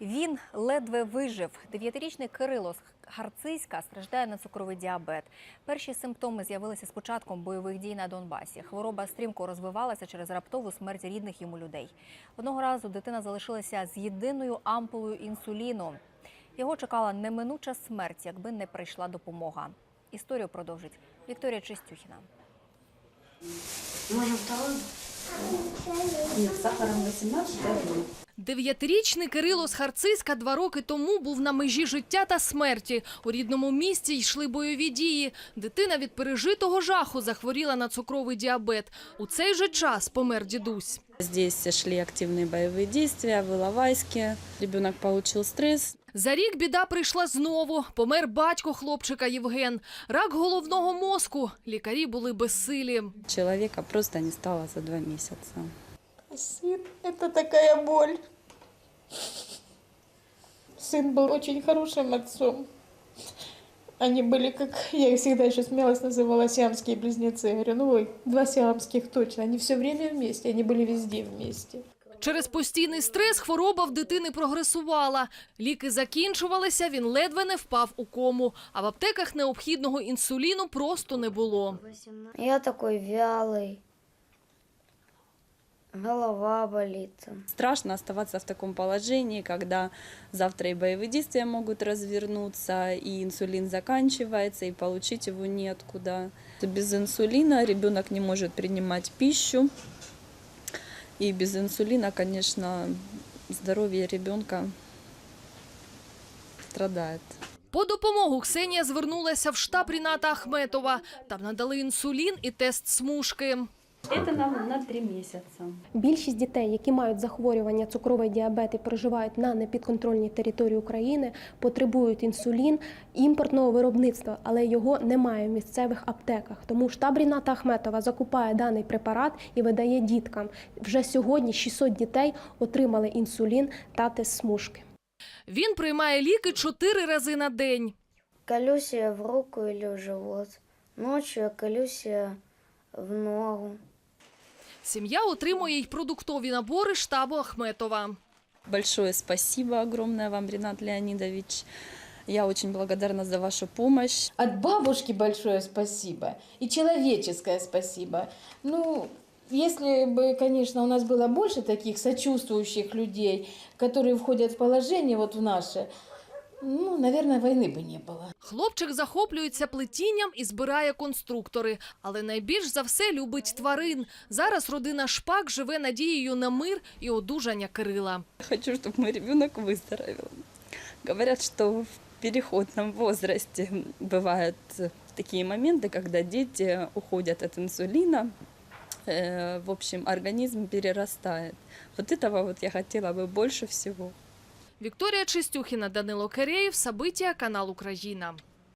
Він ледве вижив. Дев'ятирічний Кирило з Гарцизька страждає на цукровий діабет. Перші симптоми з'явилися з початком бойових дій на Донбасі. Хвороба стрімко розвивалася через раптову смерть рідних йому людей. Одного разу дитина залишилася з єдиною ампулою інсуліну. Його чекала неминуча смерть, якби не прийшла допомога. Історію продовжить Вікторія Чистюхіна. Может, второй? Нет, сахаром 18 даю. Дев'ятирічний Кирило з Харциска два роки тому був на межі життя та смерті. У рідному місті йшли бойові дії. Дитина від пережитого жаху захворіла на цукровий діабет. У цей же час помер дідусь. Здесь шли активные боевые действия в Иловайске. Ребенок получил стресс. За рік біда прийшла знову. Помер батько хлопчика Євген. Рак головного мозку. Лікарі були безсилі. Человека просто не стало за два месяца. Сын – это такая боль. Сын был очень хорошим отцом. Они были, как я их всегда еще смелость называла, сиамские близнецы. Я говорю, ну ой, два сиамских точно. Они все время вместе, они были везде вместе. Через постійний стрес хвороба в дитини прогресувала. Ліки закінчувалися, він ледве не впав у кому. А в аптеках необхідного інсуліну просто не було. Я такой вялый. Голова болит. Страшно оставаться в таком положении, когда завтра и боевые действия могут развернуться, и инсулин заканчивается, и получить его неоткуда. Без инсулина ребенок не может принимать пищу. И без инсулина, конечно, здоровье ребенка страдает. По допомогу Ксенія звернулася в штаб Ріната Ахметова. Там надали інсулін і тест смужки. Это нам на три месяца. Більшість дітей, які мають захворювання цукровий діабет і проживають на непідконтрольній території України, потребують інсулін імпортного виробництва, але його немає в місцевих аптеках. Тому штаб Ріната Ахметова закупає даний препарат і видає діткам. Вже сьогодні 600 дітей отримали інсулін та тест смужки. Він приймає ліки чотири рази на день. Колюсь я в руку или в живот. Ночью я колюсь я в ногу. Сім'я отримує й продуктові набори штабу Ахметова. Большое спасибо огромное вам, Ренат Леонидович. Я очень благодарна за вашу помощь. От бабушки большое спасибо и человеческое спасибо. Ну, если бы, конечно, у нас было больше таких сочувствующих людей, которые входят в положение вот в наше, ну, наверное, войны бы не было. Хлопчик захоплюється плетінням і збирає конструктори, але найбільш за все любить тварин. Зараз родина Шпак живе надією на мир і одужання Кирила. Хочу, чтобы мой ребенок выздоровел. Говорят, что в переходном возрасте бывают такие моменты, когда дети уходят от инсулина, Э, в общем, организм перерастает. Вот этого вот я хотела бы больше всего. Вікторія Чистюхіна, Данило Киреєв, Сабиття, канал Україна.